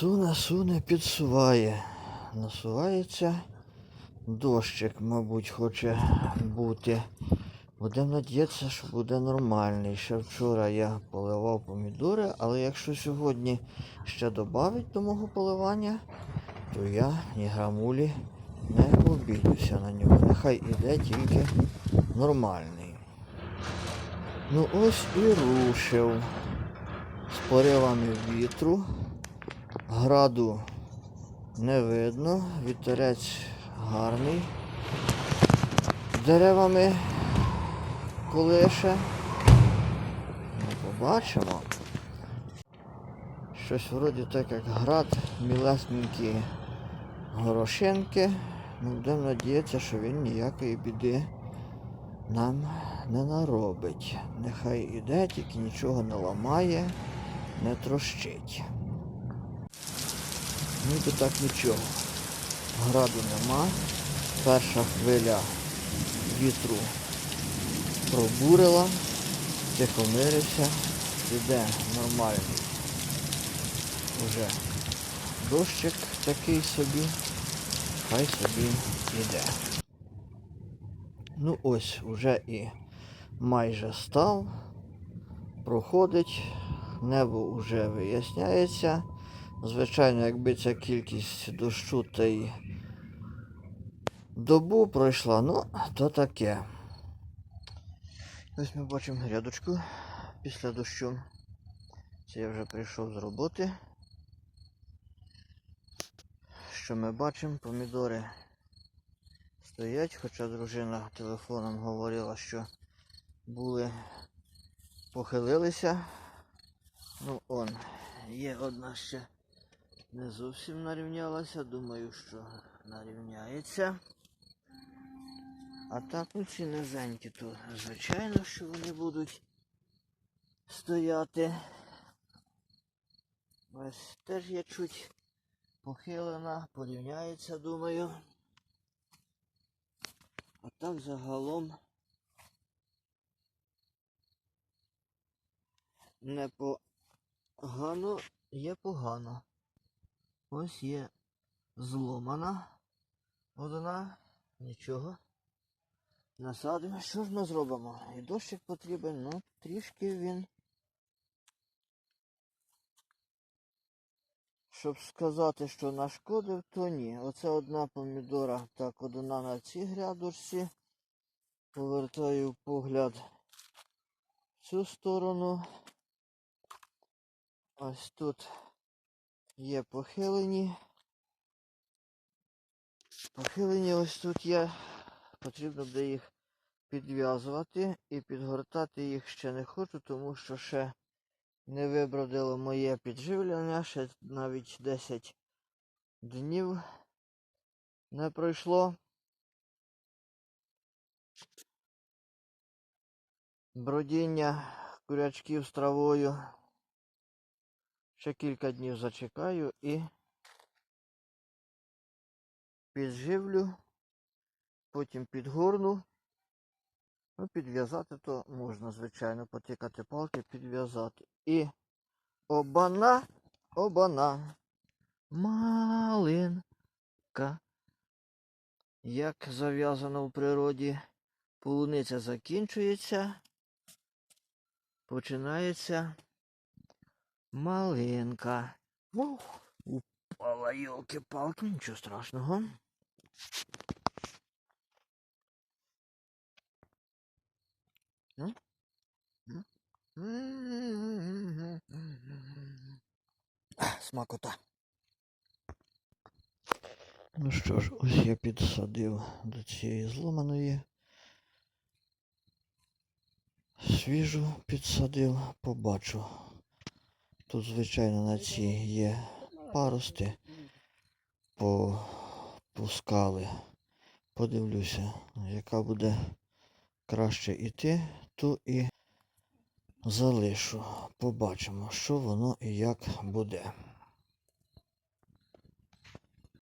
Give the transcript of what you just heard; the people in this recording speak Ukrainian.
Суне, суне, підсуває. Насувається. Дощик, мабуть, хоче бути. Будемо надіятися, що буде нормальний. Ще вчора я поливав помідори, але якщо сьогодні ще додавить до мого поливання, то я ні грамулі не обідуся на нього. Нехай іде тільки нормальний. Ну ось і рушив з поривами вітру. Граду не видно, вітерець гарний. Деревами колише. Побачимо. Щось вроді так як град, мілесенькі горошинки. Ну, будемо надіятися, що він ніякої біди нам не наробить. Нехай іде, тільки нічого не ламає, не трощить. Ніби так нічого. Граду нема. Перша хвиля вітру пробурила, тихомирився, іде нормальний. Уже дощик такий собі, хай собі іде. Ну ось, уже і майже став, проходить, небо вже виясняється. Звичайно, якби ця кількість дощу та й добу пройшла, ну, то таке. Ось ми бачимо грядочку після дощу. Це я вже прийшов з роботи. Що ми бачимо, помідори стоять, хоча дружина телефоном говорила, що були похилилися. Ну он, є одна ще не зовсім нарівнялася, думаю, що нарівняється. А так ну ці низенькі, то звичайно, що вони будуть стояти. Ось теж є чуть похилена, порівняється, думаю. А так загалом не погано, є погано. Ось є зломана одна, нічого. Насадимо. Що ж ми зробимо? І дощик потрібен, ну трішки він. Щоб сказати, що нашкодив, то ні. Оце одна помідора, так, одна на цій грядочці. Повертаю погляд в цю сторону. Ось тут є похилені. Похилені ось тут є. Потрібно буде їх підв'язувати і підгортати їх ще не хочу, тому що ще не вибродило моє підживлення, ще навіть 10 днів не пройшло. Бродіння курячків з травою. Ще кілька днів зачекаю і підживлю, потім підгорну. Ну, підв'язати то можна, звичайно, потикати палки, підв'язати. І обана, обана, малинка. Як зав'язано в природі, полуниця закінчується, починається малинка. Ух, упала йолки-палки, нічого страшного. Смакота. Ну що ж, ось я підсадив до цієї зломаної. Свіжу підсадив, побачу. Тут, звичайно, на ці є парости. Попускали. Подивлюся, яка буде краще іти, ту і залишу. Побачимо, що воно і як буде.